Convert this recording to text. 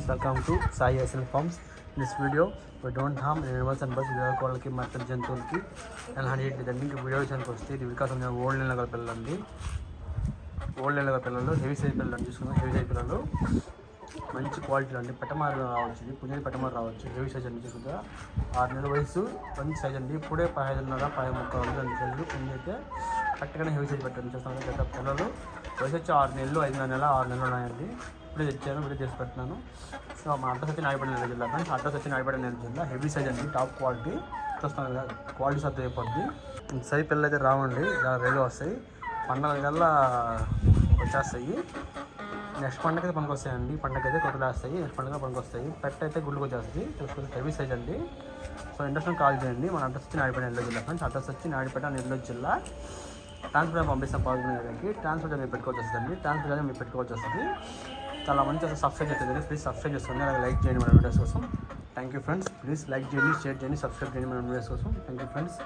Friends welcome to Sai SL farms this video we don't harm animals and bus వాళ్ళకి మత్తల జంతువులకి and hundred ఇదండి ఇంకా video విషయానికి వస్తే ఇది వికాసం ఓల్డ్ నెల పిల్లలండి ఓల్డ్ నెల పిల్లలు హెవీ సైజ్ పిల్లలు చూసుకున్నాం హెవీ సైజ్ పిల్లలు మంచి క్వాలిటీలో అండి పెట్టమారు రావచ్చు పుణ్యది పెట్టమారు రావచ్చు. హెవీ సైజ్ అండి చూసుకుంటా ఆరు నెలల వయసు మంచి సైజ్ అండి. ఇప్పుడే పదహైదున్నర పది ముక్క రెండు సైజులు పుణ్య అయితే కరెక్ట్గానే హెవీ సైజ్ పెట్టండి. చూస్తాను గత పిల్లలు వయసు వచ్చి ఆరు నెలలు ఐదు నెల ఆరు నెలలు ఉన్నాయండి. ఇప్పుడే తెచ్చాను ఇప్పుడే చేసి పెట్టినాను సో మా అడ్రస్ వచ్చి నాయపడిన నెల జిల్లా ఫ్రెండ్స్. అడ్రస్ వచ్చి నాయపడిన నెల జిల్లా. హెవీ సైజ్ అండి టాప్ క్వాలిటీ. చూస్తాను కదా క్వాలిటీ సత్తు అయిపోద్ది. సై పిల్లలు అయితే రావండి ఇలా రైలు వస్తాయి. పండగ కల్లా వచ్చేస్తాయి. నెక్స్ట్ పండుగ అయితే పనికి వస్తాయండి పండుగ అయితే కొత్తలు వేస్తాయి నెక్స్ట్ పండుగ పనికి వస్తాయి పెట్ట అయితే గుళ్ళకి వచ్చేస్తుంది చూసుకుంటే హెవీ సైజ్ అండి. సో ఇంట్రెస్ట్ కాల్ చేయండి. మన అడ్రస్ వచ్చి నాయుడుపేట నెల్లూరు జిల్లా ఫ్రెండ్స్. అడ్రస్ వచ్చి నాయుడుపేట నెల్లూరు జిల్లా. ట్రాన్స్ఫర్ పంపిస్తాం పాల్గొనే గారికి ట్రాన్స్ఫర్ మీరు పెట్టుకోవచ్చు వస్తుంది ట్రాన్స్ఫర్ మీరు పెట్టుకోవచ్చు వస్తుంది చాలా మంచి అసలు సబ్స్క్రైబ్ చేస్తుంది ప్లీజ్ సబ్స్క్రైబ్ చేసుకోండి అలాగే లైక్ చేయండి మన వీడియోస్ కోసం. Thank you friends please like చేయండి షేర్ చేయండి సబ్స్క్రైబ్ చేయండి మన వీడియోస్ కోసం. Thank you friends